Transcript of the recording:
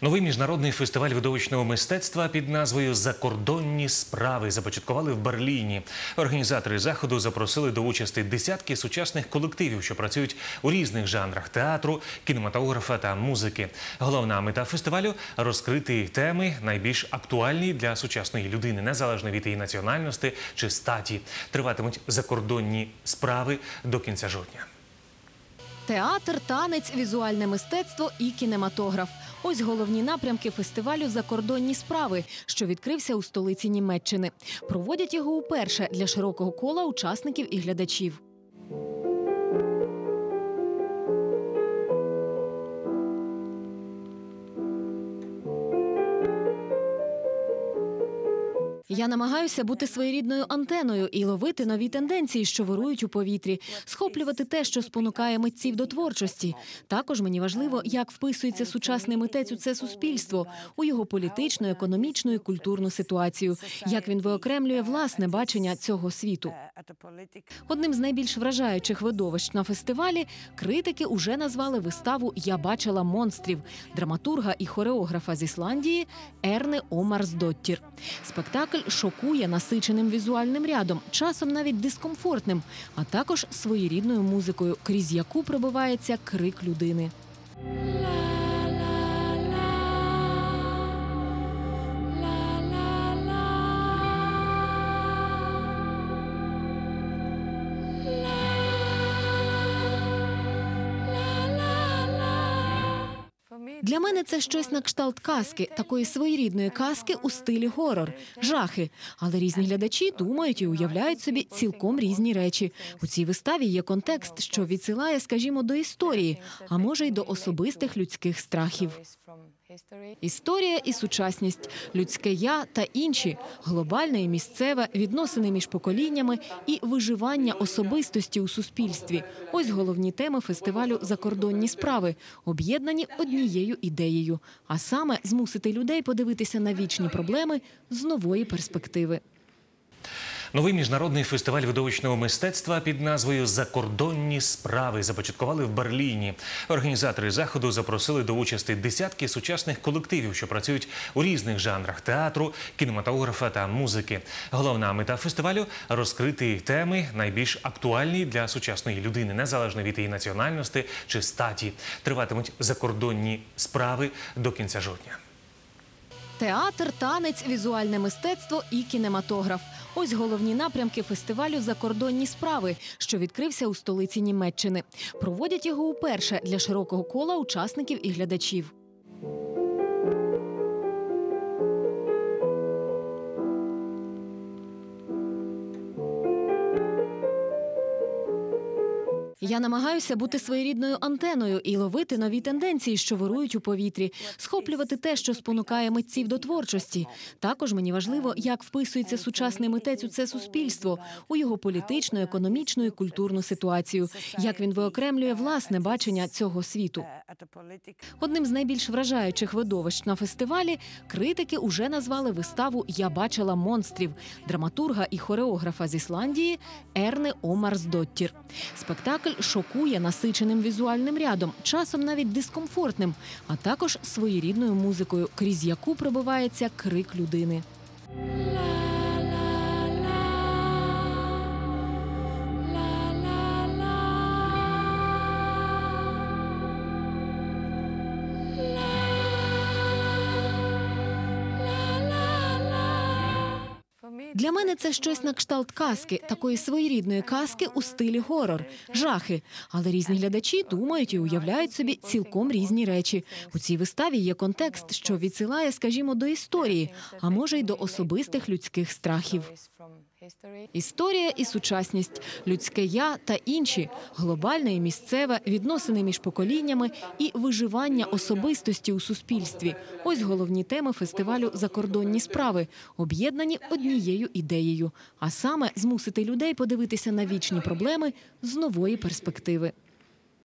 Новий міжнародний фестиваль видовищного мистецтва під назвою Закордонні справи започаткували в Берліні. Організатори заходу запросили до участі десятки сучасних колективів, що працюють у різних жанрах театру, кінематографа та музики. Головна мета фестивалю розкрити теми найбільш актуальні для сучасної людини, незалежно від її національності чи статі. Триватимуть закордонні справи до кінця жовтня. Театр, танець, візуальне мистецтво і кінематограф. Ось головні напрямки фестивалю Закордонні справи, що відкрився у столиці Німеччини. Проводять його уперше для широкого кола учасників і глядачів. Я намагаюся бути своєрідною антеною і ловити нові тенденції, що вирують у повітрі, схоплювати те, що спонукає митців до творчості. Також мені важливо, як вписується сучасний митець у це суспільство, у його політичну, економічну і культурну ситуацію, як він виокремлює власне бачення цього світу. Одним з найбільш вражаючих видовищ на фестивалі критики уже назвали виставу Я бачила монстрів драматурга і хореографа з Ісландії Ерне Омарсдоттір. Спектакль шокує насиченим візуальним рядом, часом навіть дискомфортним, а також своєрідною музикою, крізь яку пробивається крик людини. Для мене це щось на кшталт казки, такої своєрідної казки у стилі горор, жахи. Але різні глядачі думають і уявляють собі цілком різні речі. У цій виставі є контекст, що відсилає, скажімо, до історії, а може й до особистих людських страхів. Історія і сучасність, людське я та інші, глобальне і місцеве, відносини між поколіннями і виживання особистості у суспільстві. Ось головні теми фестивалю Закордонні справи, об'єднані однією ідеєю, а саме змусити людей подивитися на вічні проблеми з нової перспективи. Новий міжнародний фестиваль видовищного мистецтва під назвою Закордонні справи започаткували в Берліні. Організатори заходу запросили до участі десятки сучасних колективів, що працюють у різних жанрах театру, кінематографа та музики. Головна мета фестивалю розкрити теми найбільш актуальні для сучасної людини, незалежно від її національності чи статі. Триватимуть закордонні справи до кінця жовтня. Театр, танець, візуальне мистецтво і кінематограф. Ось головні напрямки фестивалю Закордонні справи, що відкрився у столиці Німеччини. Проводять його уперше для широкого кола учасників і глядачів. Я намагаюся бути своєрідною антеною і ловити нові тенденції, що вирують у повітрі, схоплювати те, що спонукає митців до творчості. Також мені важливо, як вписується сучасний митець у це суспільство, у його політичну, економічну і культурну ситуацію, як він виокремлює власне бачення цього світу. Одним з найбільш вражаючих видовищ на фестивалі критики уже назвали виставу Я бачила монстрів драматурга і хореографа з Ісландії Ерне Омарсдоттір. Спектакль шокує насиченим візуальним рядом, часом навіть дискомфортним, а також своєрідною музикою, крізь яку пробивається крик людини. Для мене це щось на кшталт казки, такої своєрідної казки у стилі горор, жахи. Але різні глядачі думають і уявляють собі цілком різні речі. У цій виставі є контекст, що відсилає, скажімо, до історії, а може й до особистих людських страхів. Історія і сучасність, людське я та інші, глобальне і місцеве, відносини між поколіннями і виживання особистості у суспільстві. Ось головні теми фестивалю Закордонні справи, об'єднані однією ідеєю, а саме змусити людей подивитися на вічні проблеми з нової перспективи.